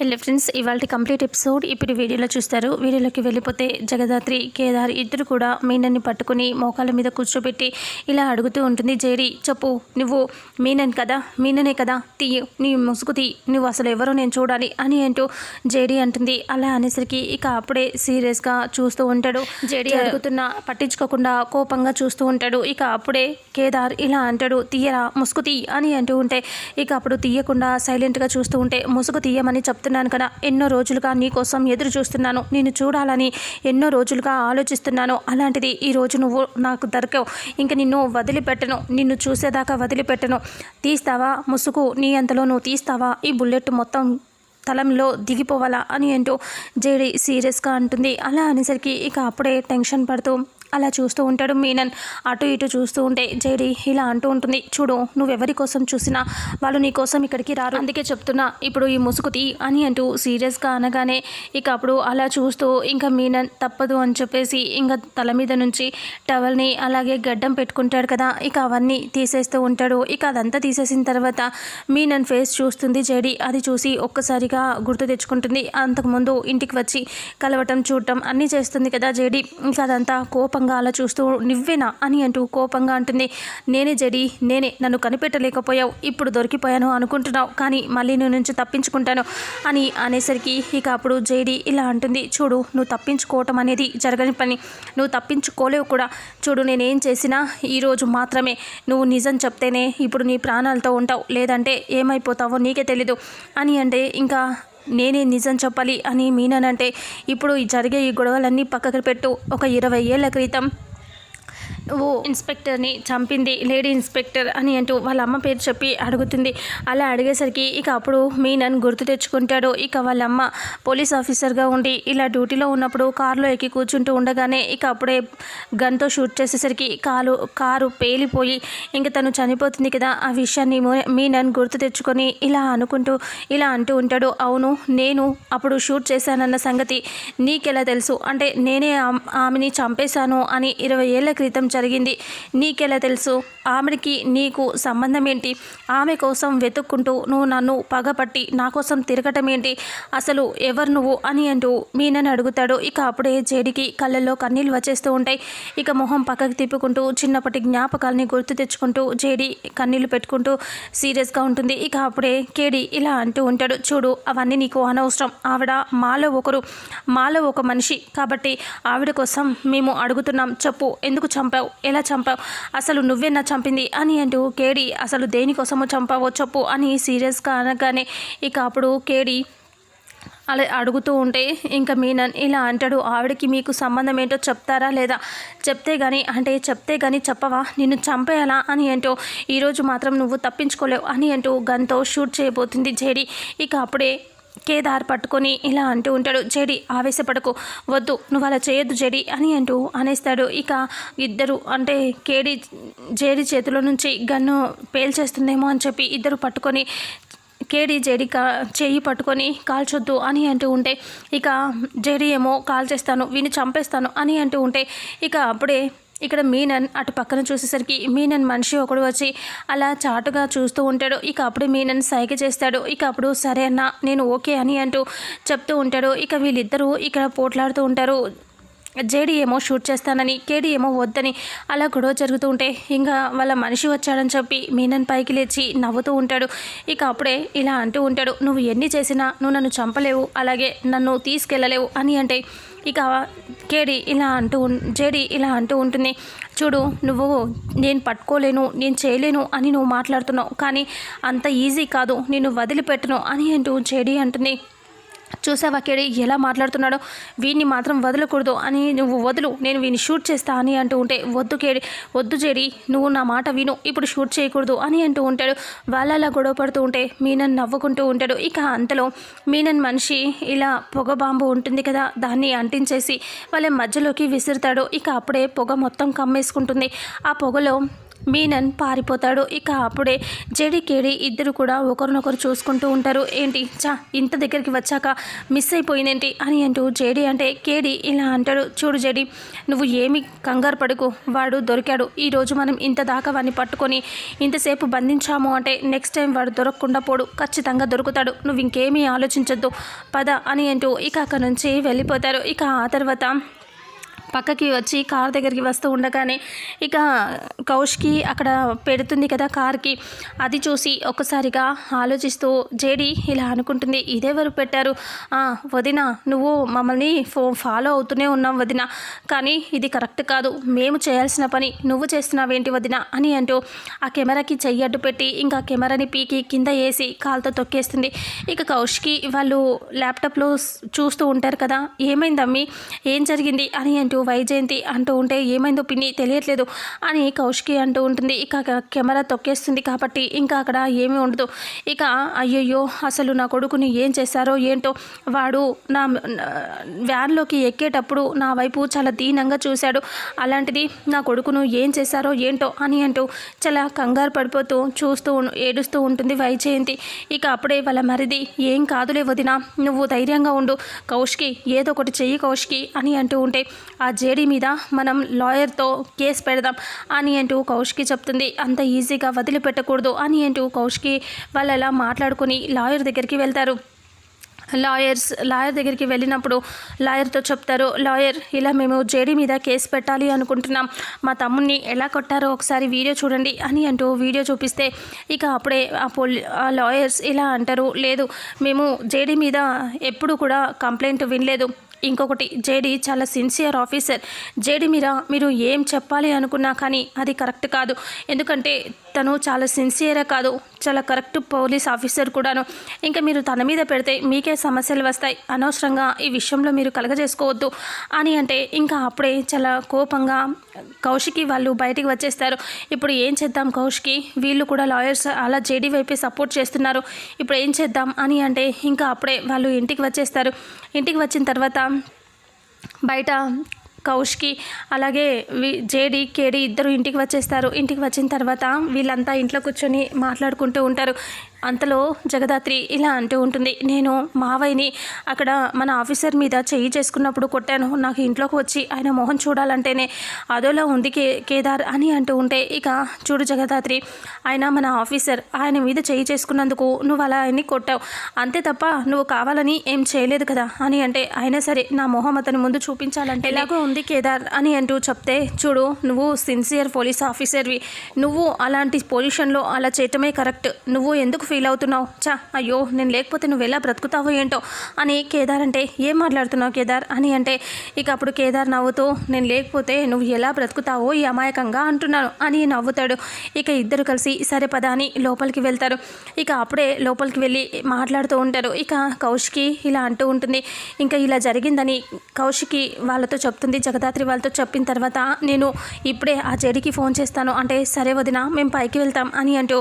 Hello friends ఇవాళ complete episode ఇప్పుడు వీడియోలో చూస్తారు. వీడియోలోకి వెళ్ళిపోతే జగదాత్రి కేదార్ ఇద్దరు కూడా మీనన్ని పట్టుకుని మోకాళ్ళ మీద కూర్చోబెట్టి ఇలా అడుగుతూ ఉంటుంది. జేడి చెప్పు నువ్వు మీనన్ కదా? మీననే కదా? తీయు నీ ముసుగు తీ నువ్వు అసలు ఎవరో నేను చూడాలి అని అంటూ జేడి అంటుంది. అలా అనేసరికి ఇక అప్పుడే సీరియస్గా చూస్తూ ఉంటాడు. జేడి అడుగుతున్నా పట్టించుకోకుండా కోపంగా చూస్తూ ఉంటాడు. ఇక అప్పుడే కేదార్ ఇలా అంటాడు తీయరా ముసుగు తీ అని అంటూ ఉంటే ఇక అప్పుడు తీయకుండా సైలెంట్గా చూస్తూ ఉంటే ముసుగు తీయమని చూస్తున్నాను కదా. ఎన్నో రోజులుగా నీకోసం ఎదురు చూస్తున్నాను. నేను చూడాలని ఎన్నో రోజులుగా ఆలోచిస్తున్నాను. అలాంటిది ఈ రోజు నువ్వు నాకు దొరకవు. ఇంక నిన్ను వదిలిపెట్టను. నిన్ను చూసేదాకా వదిలిపెట్టను. తీస్తావా? ముసుగు నీ అంతలో నువ్వు తీస్తావా? ఈ బుల్లెట్ మొత్తం తలంలో దిగిపోవాలా అని అంటూ జేడి సీరియస్గా అంటుంది. అలా అనేసరికి ఇక అప్పుడే టెన్షన్ పడుతూ అలా చూస్తూ ఉంటాడు మీనన్. అటు ఇటు చూస్తూ ఉంటే జేడి ఇలా అంటూ ఉంటుంది చూడు నువ్వెవరి కోసం చూసినా వాళ్ళు నీ కోసం ఇక్కడికి రారు. అందుకే చెప్తున్నా ఇప్పుడు ఈ ముసుగు తీ అని అంటూ సీరియస్గా అనగానే ఇక అప్పుడు అలా చూస్తూ ఇంకా మీనన్ తప్పదు అని చెప్పేసి ఇంకా తల మీద నుంచి టవల్ని అలాగే గడ్డం పెట్టుకుంటాడు కదా. ఇక అవన్నీ తీసేస్తూ ఉంటాడు. ఇక అదంతా తీసేసిన తర్వాత మీనన్ ఫేస్ చూస్తుంది జేడి. అది చూసి ఒక్కసారిగా గుర్తు తెచ్చుకుంటుంది. అంతకుముందు ఇంటికి వచ్చి కలవటం చూడటం అన్నీ చేస్తుంది కదా జేడి. ఇంకా అదంతా కోపంగా అలా చూస్తూ నువ్వేనా? అని అంటూ కోపంగా అంటుంది. నేనే జడి నేనే. నన్ను కనిపెట్టలేకపోయావు. ఇప్పుడు దొరికిపోయాను అనుకుంటున్నావు. కానీ మళ్ళీ నువ్వు నుంచి తప్పించుకుంటాను అని అనేసరికి ఇక అప్పుడు జేడి ఇలా అంటుంది. చూడు నువ్వు తప్పించుకోవటం అనేది జరగని పని. నువ్వు తప్పించుకోలేవు కూడా. చూడు నేనేం చేసినా ఈరోజు మాత్రమే. నువ్వు నిజం చెప్తేనే ఇప్పుడు నీ ప్రాణాలతో ఉంటావు. లేదంటే ఏమైపోతావో నీకే తెలీదు అని అంటే ఇంకా నేనే నిజం చెప్పాలి అని మీననంటే ఇప్పుడు జరిగే ఈ గొడవలన్నీ పక్కకు పెట్టు. ఒక ఇరవై ఏళ్ళ క్రితం ఓ ఇన్స్పెక్టర్ని చంపింది. లేడీ ఇన్స్పెక్టర్ అని అంటూ వాళ్ళ అమ్మ పేరు చెప్పి అడుగుతుంది. అలా అడిగేసరికి ఇక అప్పుడు మీనన్ గుర్తు తెచ్చుకుంటాడు. ఇక వాళ్ళ అమ్మ పోలీస్ ఆఫీసర్గా ఉండి ఇలా డ్యూటీలో ఉన్నప్పుడు కారులో ఎక్కి కూర్చుంటూ ఉండగానే ఇక అప్పుడే గన్తో షూట్ చేసేసరికి కాలు కారు పేలిపోయి ఇంక తను చనిపోతుంది కదా ఆ విషయాన్ని మీనన్ గుర్తు తెచ్చుకొని ఇలా అనుకుంటూ ఇలా అంటూ ఉంటాడు. అవును నేను అప్పుడు షూట్ చేశానన్న సంగతి నీకెలా తెలుసు? అంటే నేనే ఆమెని చంపేశాను అని ఇరవై ఏళ్ళ క్రితం జరిగింది. నీకెలా తెలుసు? ఆమెకి నీకు సంబంధం ఏంటి? ఆమె కోసం వెతుక్కుంటూ నువ్వు నన్ను పగపట్టి నా కోసం తిరగటం ఏంటి? అసలు ఎవరు నువ్వు అని అంటూ మీనని అడుగుతాడు. ఇక అప్పుడే జేడికి కళ్ళల్లో కన్నీళ్ళు వచ్చేస్తూ ఉంటాయి. ఇక మొహం పక్కకి తిప్పుకుంటూ చిన్నప్పటి జ్ఞాపకాలని గుర్తు తెచ్చుకుంటూ జేడి కన్నీళ్ళు పెట్టుకుంటూ సీరియస్గా ఉంటుంది. ఇక అప్పుడే కేడి ఇలా అంటూ ఉంటాడు. చూడు అవన్నీ నీకు అనవసరం. ఆవిడ మాలో ఒకరు మాలో ఒక మనిషి. కాబట్టి ఆవిడ కోసం మేము అడుగుతున్నాం. చెప్పు ఎందుకు చంపావు? ఎలా చంపావు? అసలు నువ్వే నా చంపింది అని అంటూ కేడి అసలు దేనికోసమో చంపావో చెప్పు అని సీరియస్గా అనగానే ఇక అప్పుడు కేడి అలా అడుగుతూ ఉంటే ఇంకా మీనన్ ఇలా అంటాడు. ఆవిడకి మీకు సంబంధం ఏంటో చెప్తారా లేదా? చెప్తే కానీ అంటే చెప్తే కానీ చెప్పవా? నిన్ను చంపేయాలా? అని అంటూ ఈరోజు మాత్రం నువ్వు తప్పించుకోలేవు అని అంటూ గన్తో షూట్ చేయబోతుంది జేడి. ఇక అప్పుడే కేదార్ పట్టుకొని ఇలా అంటూ ఉంటాడు జడి ఆవేశపడకు వద్దు నువ్వు అలా చేయొద్దు జడి అని అంటూ అనేస్తాడు. ఇక ఇద్దరు అంటే కేడి జేడి చేతిలో నుంచి గన్ను పేల్చేస్తుందేమో అని చెప్పి ఇద్దరు పట్టుకొని కేడి జేడి కా చేయి పట్టుకొని కాల్చొద్దు అని అంటూ ఉంటే ఇక జేడి ఏమో కాల్చేస్తాను వీని చంపేస్తాను అని అంటూ ఉంటే ఇక అప్పుడే ఇక్కడ మీనన్ అటు పక్కన చూసేసరికి మీనన్ మనిషి ఒకడు వచ్చి అలా చాటుగా చూస్తూ ఉంటాడు. ఇక అప్పుడు మీనన్ సైగ చేస్తాడు. ఇక అప్పుడు సరే అన్న నేను ఓకే అని అంటూ చెప్తూ ఉంటాడు. ఇక వీళ్ళిద్దరూ ఇక్కడ పోట్లాడుతూ ఉంటారు. జేడి ఏమో షూట్ చేస్తానని కేడి ఏమో వద్దని అలా గొడవ జరుగుతూ ఉంటే ఇంకా వాళ్ళ మనిషి వచ్చాడని చెప్పి మీనన్ పైకి లేచి నవ్వుతూ ఉంటాడు. ఇక అప్పుడే ఇలా అంటూ ఉంటాడు నువ్వు ఎన్ని చేసినా నువ్వు నన్ను చంపలేవు అలాగే నన్ను తీసుకెళ్ళలేవు అని అంటే ఇక కేడి ఇలా అంటూ జేడి ఇలా అంటూ ఉంటుంది. చూడు నువ్వు నేను పట్టుకోలేను నేను చేయలేను అని నువ్వు మాట్లాడుతున్నావు. కానీ అంత ఈజీ కాదు నేను వదిలిపెట్టను అని అంటూ జేడి అంటుంది. చూసావా కేడి? ఎలా మాట్లాడుతున్నాడో? వీడిని మాత్రం వదలకూడదు. అని నువ్వు వదులు. నేను వీడిని షూట్ చేస్తా అని అంటూ ఉంటే వద్దు కేడి వద్దు చేడి నువ్వు నా మాట విను. ఇప్పుడు షూట్ చేయకూడదు అని అంటూ ఉంటాడు. వాళ్ళలా అలా గొడవ పడుతూ ఉంటే మీనన్ నవ్వుకుంటూ ఉంటాడు. ఇక అంతలో మీనన్ మనిషి ఇలా పొగ బాంబు ఉంటుంది కదా దాన్ని అంటించేసి వాళ్ళ మధ్యలోకి విసురుతాడు. ఇక అప్పుడే పొగ మొత్తం కమ్మేసుకుంటుంది. ఆ పొగలో మీనన్ పారిపోతాడు. ఇక అప్పుడే జేడి కేడి ఇద్దరు కూడా ఒకరినొకరు చూసుకుంటూ ఉంటారు. ఏంటి? చా ఇంత దగ్గరికి వచ్చాక మిస్ అయిపోయిందేంటి? అని అంటూ జేడి అంటే కేడి ఇలా అంటాడు. చూడు జేడి నువ్వు ఏమి కంగారు పడుకు. వాడు దొరికాడు. ఈరోజు మనం ఇంత దాకా వాడిని పట్టుకొని ఇంతసేపు బంధించాము అంటే నెక్స్ట్ టైం వాడు దొరకకుండా పోడు. ఖచ్చితంగా దొరుకుతాడు. నువ్వు ఇంకేమీ ఆలోచించొద్దు. పద అని అంటూ ఇక అక్కడ నుంచి వెళ్ళిపోతారు. ఇక ఆ తర్వాత పక్కకి వచ్చి కార్ దగ్గరికి వస్తూ ఉండగానే ఇక కౌష్కి అక్కడ పెడుతుంది కదా కార్కి. అది చూసి ఒక్కసారిగా ఆలోచిస్తూ జేడి ఇలా అనుకుంటుంది. ఇదెవరు పెట్టారు? వదిన నువ్వు మమ్మల్ని ఫో ఫాలో అవుతూనే ఉన్నాం వదిన. కానీ ఇది కరెక్ట్ కాదు. మేము చేయాల్సిన పని నువ్వు చేస్తున్నావేంటి వదిన? అని అంటూ ఆ కెమెరాకి చెయ్యి అడ్డు పెట్టి ఇంకా కెమెరాని పీకి కింద వేసి కాలుతో తొక్కేస్తుంది. ఇక కౌష్కి వాళ్ళు ల్యాప్టాప్లో చూస్తూ ఉంటారు కదా. ఏమైందమ్మి ఏం జరిగింది? అని అంటూ వైజయంతి అంటూ ఉంటే ఏమైందో పిన్ని తెలియట్లేదు అని కౌష్కి అంటూ ఉంటుంది. ఇక కెమెరా తొక్కేస్తుంది కాబట్టి ఇంకా అక్కడ ఏమీ ఉండదు. ఇక అయ్యయ్యో అసలు నా కొడుకుని ఏం చేశారో ఏంటో వాడు నా వ్యాన్లోకి ఎక్కేటప్పుడు నా వైపు చాలా దీనంగా చూశాడు. అలాంటిది నా కొడుకును ఏం చేశారో ఏంటో అని అంటూ చాలా కంగారు పడిపోతూ చూస్తూ ఏడుస్తూ ఉంటుంది వైజయంతి. ఇక అప్పుడే వాళ్ళ మరిది ఏం కాదులే వదినా నువ్వు ధైర్యంగా ఉండు కౌష్కి ఏదో ఒకటి చెయ్యి కౌష్కి అని అంటూ ఉంటే ఆ జేడీ మీద మనం లాయర్తో కేసు పెడదాం అని అంటూ కౌష్కి చెప్తుంది. అంత ఈజీగా వదిలిపెట్టకూడదు అని అంటూ కౌష్కి వాళ్ళు అలా మాట్లాడుకుని లాయర్ దగ్గరికి వెళ్తారు. లాయర్స్ లాయర్ దగ్గరికి వెళ్ళినప్పుడు లాయర్తో చెప్తారు లాయర్ ఇలా మేము జేడీ మీద కేసు పెట్టాలి అనుకుంటున్నాం. మా తమ్ముడిని ఎలా కొట్టారో ఒకసారి వీడియో చూడండి అని అంటూ వీడియో చూపిస్తే ఇక అప్పుడే ఆ పోలీ ఆ లాయర్స్ ఇలా అంటారు లేదు మేము జేడీ మీద ఎప్పుడు కూడా కంప్లైంట్ వినలేదు. ఇంకొకటి జేడీ చాలా సిన్సియర్ ఆఫీసర్ జేడీ మీద మీరు ఏం చెప్పాలి అనుకున్నా కానీ అది కరెక్ట్ కాదు. ఎందుకంటే తను చాలా సిన్సియరే కాదు. చాలా కరెక్ట్ పోలీస్ ఆఫీసర్ కూడాను. ఇంకా మీరు తన మీద పెడితే మీకే సమస్యలు వస్తాయి. అనవసరంగా ఈ విషయంలో మీరు కలగజేసుకోవద్దు. అని అంటే ఇంకా అప్పుడే చాలా కోపంగా కౌశికి వాళ్ళు బయటికి వచ్చేస్తారు. ఇప్పుడు ఏం చేద్దాం కౌశికి? వీళ్ళు కూడా లాయర్స్ అలా జేడీ వైపే సపోర్ట్ చేస్తున్నారు. ఇప్పుడు ఏం చేద్దాం అని అంటే ఇంకా అప్పుడే వాళ్ళు ఇంటికి వచ్చేస్తారు. ఇంటికి వచ్చిన తర్వాత బయట కౌష్కి అలాగే వి జేడి కేడి ఇద్దరు ఇంటికి వచ్చేస్తారు. ఇంటికి వచ్చిన తర్వాత వీళ్ళంతా ఇంట్లో కూర్చొని మాట్లాడుకుంటూ ఉంటారు. అంతలో జగదాత్రి ఇలా అంటూ ఉంటుంది నేను మావయ్యని అక్కడ మన ఆఫీసర్ మీద చెయ్యి చేసుకున్నప్పుడు కొట్టాను. నాకు ఇంట్లోకి వచ్చి ఆయన మొహం చూడాలంటేనే అదోలా ఉంది కే కేదార్ అని అంటూ ఉంటే ఇక చూడు జగదాత్రి ఆయన మన ఆఫీసర్. ఆయన మీద చెయ్యి చేసుకున్నందుకు నువ్వు అలా ఆయన్ని కొట్టావు. అంతే తప్ప నువ్వు కావాలని ఏం చేయలేదు కదా అని అంటే అయినా సరే నా మొహం అతని ముందు చూపించాలంటే ఎలాగో ఉంది కేదార్ అని అంటూ చెప్తే చూడు నువ్వు సిన్సియర్ పోలీస్ ఆఫీసర్వి. నువ్వు అలాంటి పొజిషన్లో అలా చేయటమే కరెక్ట్. నువ్వు ఎందుకు ఫీల్ అవుతున్నావు? చా అయ్యో నేను లేకపోతే నువ్వు ఎలా బ్రతుకుతావో ఏంటో? అని కేదార్ అంటే ఏం మాట్లాడుతున్నావు కేదార్? అని అంటే ఇక అప్పుడు కేదార్ నవ్వుతూ నేను లేకపోతే నువ్వు ఎలా బ్రతుకుతావో ఈ అమాయకంగా అంటున్నాను అని నవ్వుతాడు. ఇక ఇద్దరు కలిసి సరే పద అని లోపలికి వెళ్తారు. ఇక అప్పుడే లోపలికి వెళ్ళి మాట్లాడుతూ ఉంటారు. ఇక కౌశికి ఇలా అంటూ ఉంటుంది ఇంకా ఇలా జరిగిందని కౌశికి వాళ్ళతో చెప్తుంది జగదాత్రి వాళ్ళతో చెప్పిన తర్వాత నేను ఇప్పుడే ఆ జడికి ఫోన్ చేస్తాను. అంటే సరే వదిన మేము పైకి వెళ్తాం అని అంటూ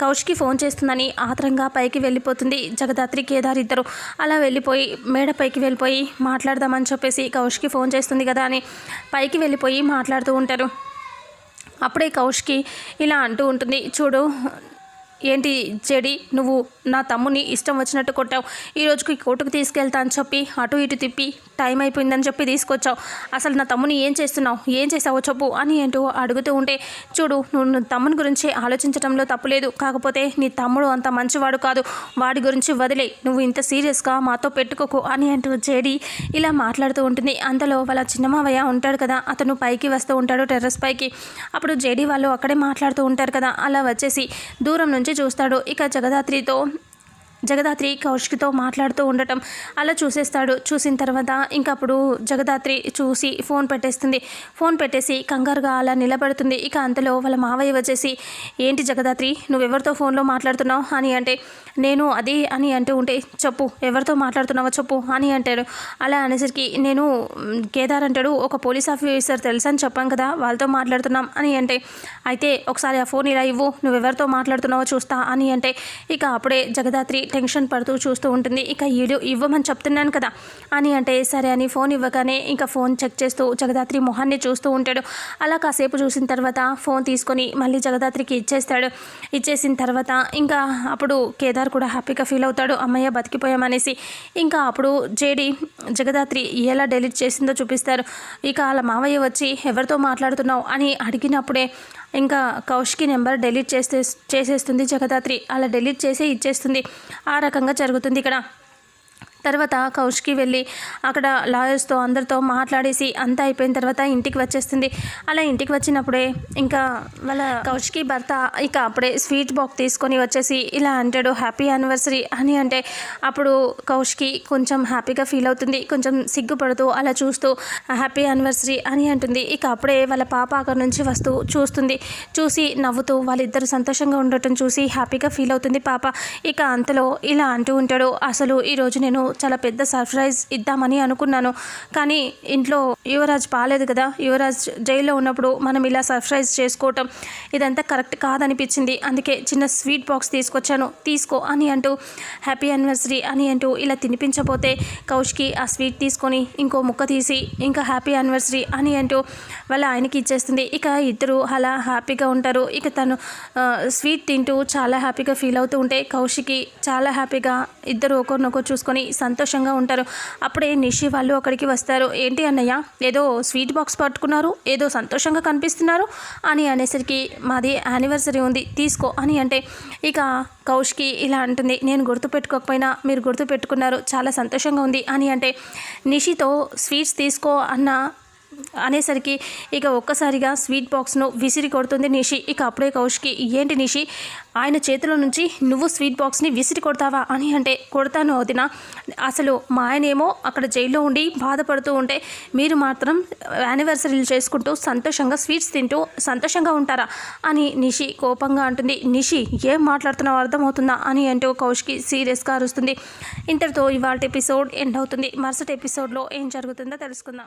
కౌశికి ఫోన్ చేస్తుందని ఆత్రంగా పైకి వెళ్ళిపోతుంది. జగదాత్రి కేదార్ ఇద్దరు అలా వెళ్ళిపోయి మేడ పైకి వెళ్ళిపోయి మాట్లాడదామని చెప్పేసి కౌశికి ఫోన్ చేస్తుంది కదా అని పైకి వెళ్ళిపోయి మాట్లాడుతూ ఉంటారు. అప్పుడే కౌష్కి ఇలా అంటూ ఉంటుంది. చూడు ఏంటి చెడి నువ్వు నా తమ్ముని ఇష్టం వచ్చినట్టు కొట్టావు. ఈ రోజుకి కోర్టుకు తీసుకెళ్తా అని చెప్పి అటు ఇటు తిప్పి టైం అయిపోయిందని చెప్పి తీసుకొచ్చావు. అసలు నా తమ్ముని ఏం చేస్తున్నావు? ఏం చేసావో చెప్పు అని అంటూ అడుగుతూ ఉంటే చూడు నువ్వు తమ్ముని గురించి ఆలోచించడంలో తప్పులేదు. కాకపోతే నీ తమ్ముడు అంత మంచివాడు కాదు. వాడి గురించి వదిలే. నువ్వు ఇంత సీరియస్గా మాతో పెట్టుకోకు అని అంటూ జేడి ఇలా మాట్లాడుతూ ఉంటుంది. అంతలో వాళ్ళ చిన్నమావయ్య ఉంటాడు కదా అతను పైకి వస్తూ ఉంటాడు టెర్రస్ పైకి. అప్పుడు జేడీ వాళ్ళు అక్కడే మాట్లాడుతూ ఉంటారు కదా అలా వచ్చేసి దూరం నుంచి చూస్తాడు. ఇక జగదాత్రితో జగదాత్రి కౌశిక్తో మాట్లాడుతూ ఉండటం అలా చూసేస్తాడు. చూసిన తర్వాత ఇంకప్పుడు జగదాత్రి చూసి ఫోన్ పెట్టేస్తుంది. ఫోన్ పెట్టేసి కంగారుగా అలా నిలబడుతుంది. ఇక అంతలో వాళ్ళ మావయ్య వచ్చేసి ఏంటి జగదాత్రి నువ్వెవరితో ఫోన్లో మాట్లాడుతున్నావు? అని అంటే నేను అది అని అంటూ ఉంటే చెప్పు ఎవరితో మాట్లాడుతున్నావో చెప్పు అని అంటాడు. అలా అనేసరికి నేను కేదార్ అంటాడు ఒక పోలీస్ ఆఫీసర్ తెలుసా అని చెప్పాం కదా వాళ్ళతో మాట్లాడుతున్నాం అని అంటే అయితే ఒకసారి ఆ ఫోన్ ఇలా ఇవ్వు నువ్వెవరితో మాట్లాడుతున్నావో చూస్తా అని అంటే ఇక అప్పుడే జగదాత్రి టెన్షన్ పడుతూ చూస్తూ ఉంటుంది. ఇక వీడియో ఇవ్వమని చెప్తున్నాను కదా. అని అంటే సరే అని ఫోన్ ఇవ్వగానే ఇంకా ఫోన్ చెక్ చేస్తూ జగదాత్రి మొహాన్ని చూస్తూ ఉంటాడు. అలా కాసేపు చూసిన తర్వాత ఫోన్ తీసుకొని మళ్ళీ జగదాత్రికి ఇచ్చేస్తాడు. ఇచ్చేసిన తర్వాత ఇంకా అప్పుడు కేదార్ కూడా హ్యాపీగా ఫీల్ అవుతాడు. అమ్మయ్య బతికిపోయామనేసి ఇంకా అప్పుడు జేడి జగదాత్రి ఎలా డెలీట్ చేసిందో చూపిస్తారు. ఇక వాళ్ళ మావయ్య వచ్చి ఎవరితో మాట్లాడుతున్నావు? అని అడిగినప్పుడే ఇంకా కౌష్కి నెంబర్ డెలీట్ చేస్తే చేసేస్తుంది జగదాత్రి. అలా డెలీట్ చేసి ఇచ్చేస్తుంది. ఆ రకంగా జరుగుతుంది ఇక్కడ. తర్వాత కౌష్కి వెళ్ళి అక్కడ లాయర్స్తో అందరితో మాట్లాడేసి అంతా అయిపోయిన తర్వాత ఇంటికి వచ్చేస్తుంది. అలా ఇంటికి వచ్చినప్పుడే ఇంకా వాళ్ళ కౌష్కి భర్త ఇక అప్పుడే స్వీట్ బాక్స్ తీసుకొని వచ్చేసి ఇలా అంటాడు హ్యాపీ యానివర్సరీ అని అంటే అప్పుడు కౌష్కి కొంచెం హ్యాపీగా ఫీల్ అవుతుంది. కొంచెం సిగ్గుపడుతూ అలా చూస్తూ హ్యాపీ యానివర్సరీ అని అంటుంది. ఇక అప్పుడే వాళ్ళ పాప అక్కడ నుంచి వస్తూ చూస్తుంది. చూసి నవ్వుతూ వాళ్ళిద్దరు సంతోషంగా ఉండటం చూసి హ్యాపీగా ఫీల్ అవుతుంది పాప. ఇక అంతలో ఇలా అంటూ ఉంటాడు అసలు ఈరోజు నేను చాలా పెద్ద సర్ప్రైజ్ ఇద్దామని అనుకున్నాను. కానీ ఇంట్లో యువరాజ్ పాలేదు కదా. యువరాజ్ జైల్లో ఉన్నప్పుడు మనం ఇలా సర్ప్రైజ్ చేసుకోవటం ఇదంతా కరెక్ట్ కాదనిపించింది. అందుకే చిన్న స్వీట్ బాక్స్ తీసుకొచ్చాను. తీసుకో అని అంటూ హ్యాపీ యానివర్సరీ అని అంటూ ఇలా తినిపించబోతే కౌష్కి ఆ స్వీట్ తీసుకొని ఇంకో ముక్క తీసి ఇంకా హ్యాపీ యానివర్సరీ అని అంటూ వాళ్ళ ఆయనకి ఇచ్చేస్తుంది. ఇక ఇద్దరు అలా హ్యాపీగా ఉంటారు. ఇక తను స్వీట్ తింటూ చాలా హ్యాపీగా ఫీల్ అవుతూ ఉంటే కౌశికి చాలా హ్యాపీగా ఇద్దరు ఒకరినొకరు చూసుకొని సంతోషంగా ఉంటారు. అప్పుడే నిషి వాళ్ళు అక్కడికి వస్తారు. ఏంటి అన్నయ్య ఏదో స్వీట్ బాక్స్ పట్టుకున్నారు ఏదో సంతోషంగా కనిపిస్తున్నారు అని అనేసరికి మాది యానివర్సరీ ఉంది తీసుకో అని అంటే ఇక కౌష్కి ఇలా అంటుంది నేను గుర్తుపెట్టుకోకపోయినా మీరు గుర్తుపెట్టుకున్నారు చాలా సంతోషంగా ఉంది అని అంటే నిషితో స్వీట్స్ తీసుకో అన్న అనేసరికి ఇక ఒక్కసారిగా స్వీట్ బాక్స్ను విసిరి కొడుతుంది నిషి. ఇక అప్పుడే కౌష్కి ఏంటి నిషి? ఆయన చేతిలో నుంచి నువ్వు స్వీట్ బాక్స్ని విసిరి కొడతావా? అని అంటే కొడతాను వదిన. అసలు మా ఆయన ఏమో అక్కడ జైల్లో ఉండి బాధపడుతూ ఉంటే మీరు మాత్రం యానివర్సరీలు చేసుకుంటూ సంతోషంగా స్వీట్స్ తింటూ సంతోషంగా ఉంటారా? అని నిషి కోపంగా అంటుంది. నిషి ఏం మాట్లాడుతున్నావు అర్థమవుతుందా? అని అంటూ కౌష్కి సీరియస్గా అరుస్తుంది. ఇంతటితో ఇవాళ ఎపిసోడ్ ఎండ్ అవుతుంది. మరుసటి ఎపిసోడ్లో ఏం జరుగుతుందో తెలుసుకుందాం.